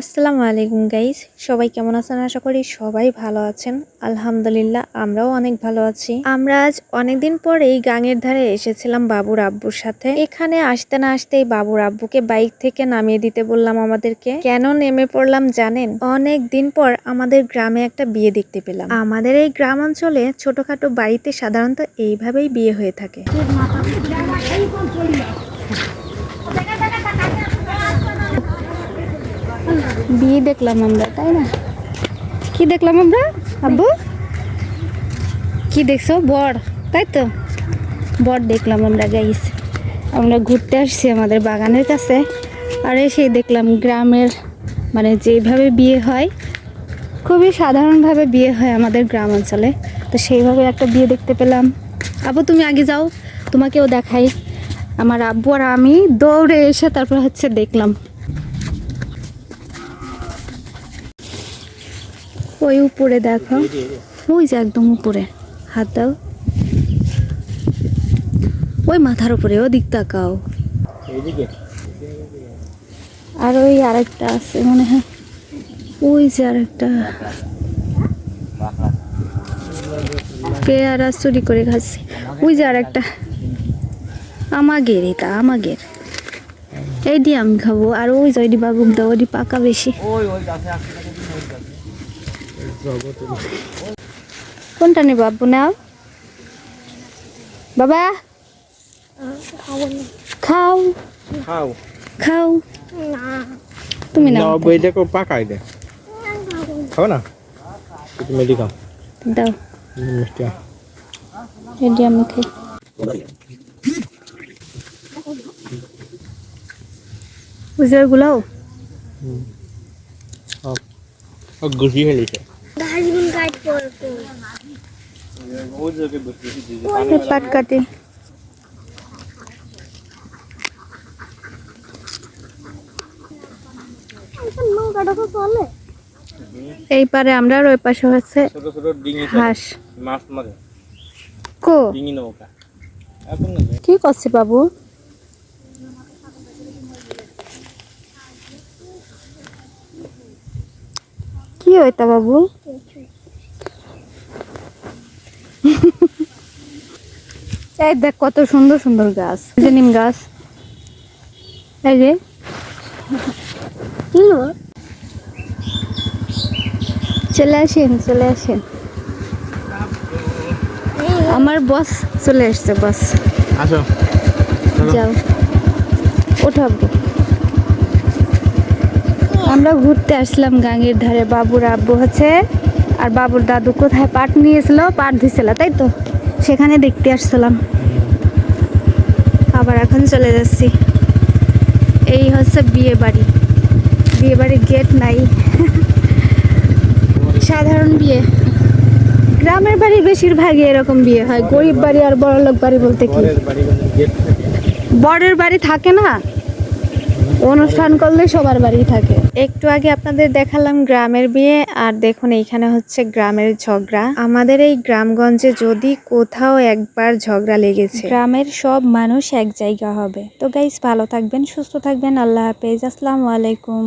আসসালামু আলাইকুম গাইস সবাই কেমন আছেন? আশা করি সবাই ভালো আছেন। আলহামদুলিল্লাহ, আমরাও অনেক ভালো আছি। আমরা আজ অনেকদিন পর এই গাঙের ধারে এসেছিলাম বাবুর আব্বুর সাথে। এখানে আসতে না আসতেই বাবুর আব্বুকে বাইক থেকে নামিয়ে দিতে বললাম আমাদেরকে। কেন নেমে পড়লাম জানেন? অনেক দিন পর আমাদের গ্রামে একটা বিয়ে দেখতে পেলাম। আমাদের এই গ্রাম অঞ্চলে ছোটখাটো বাড়িতে সাধারণত এইভাবেই বিয়ে হয়ে থাকে। বিয়ে দেখলাম আমরা, তাই না? কি দেখলাম আমরা, আব্বু? কি দেখছ? বর, তাই তো? বর দেখলাম আমরা গাইস আমরা ঘুরতে আসছি আমাদের বাগানের কাছে। আর এসেই দেখলাম গ্রামের মানে যেভাবে বিয়ে হয়, খুবই সাধারণভাবে বিয়ে হয় আমাদের গ্রাম অঞ্চলে। তো সেইভাবে একটা বিয়ে দেখতে পেলাম। আব্বু তুমি আগে যাও, তোমাকেও দেখাই। আমার আব্বু আর আমি দৌড়ে এসে তারপর হচ্ছে দেখলাম। ওই উপরে দেখো। ওই যে একদম উপরে। হাত দাও। ওই মাথার উপরে ওদিক তাকাও। আর ওই আরেকটা আছে মনে হয়। ওই যে আরেকটা। পেয়ারা চুরি করে খাচ্ছে। ওই যে আরেকটা। আমাগের এটা আমাগের। এই দিয়ে আমি খাব। আর ওই যে ওইটি বাবুক দাও ওইটি পাকা বেশি। কোনটা নেব আব্বু নাও। বাবা। খাও। খাও। খাও। তুমি নাও। বইটা কো পাকাই দে। খাও না? একটু মেডি খাও। দাও। মিষ্টি এটি আমি খাই। বুঝে গুলাও? ও গুছি হেলিছে পাট কাটি। এই পারে আমরা আর ওই পাশে হচ্ছে ছোট ছোট ডিঙি হাঁস। মাছ মারে। কো? ডিঙি নৌকা। কি করছে বাবু? কি হইতা বাবু? এই দেখ কত সুন্দর সুন্দর গাছ। যে নিম গাছ। এই যে। চলে আসেন চলে আসেন। আমার বস চলে এসছে বস আসো। যাও। ওঠাবো আমরা ঘুরতে আসলাম গাঙ্গের ধারে। বাবুর আব্বু হচ্ছে আর বাবুর দাদু কোথায়? পাট নিয়েছিল পাট দিছিল তাই তো? সেখানে দেখতে আসছিলাম। আবার এখন চলে যাচ্ছি। এই হচ্ছে বিয়ে বাড়ি। বিয়ে বাড়ির গেট নাই। সাধারণ বিয়ে। গ্রামের বাড়ি বেশিরভাগই এরকম বিয়ে হয়। গরিব বাড়ি আর বড়লোক বাড়ি বলতে কি? বরের বাড়ি থাকে না? অনুষ্ঠান করলে সবার বাড়ি থাকে। একটু আগে আপনাদের দেখালাম গ্রামের বিয়ে, আর দেখুন এইখানে হচ্ছে গ্রামের ঝগড়া। আমাদের এই গ্রামগঞ্জে যদি কোথাও একবার ঝগড়া লেগেছে, গ্রামের সব মানুষ এক জায়গা হবে। তো গাইস ভালো থাকবেন, সুস্থ থাকবেন। আল্লাহ হাফেজ। আসসালামু আলাইকুম।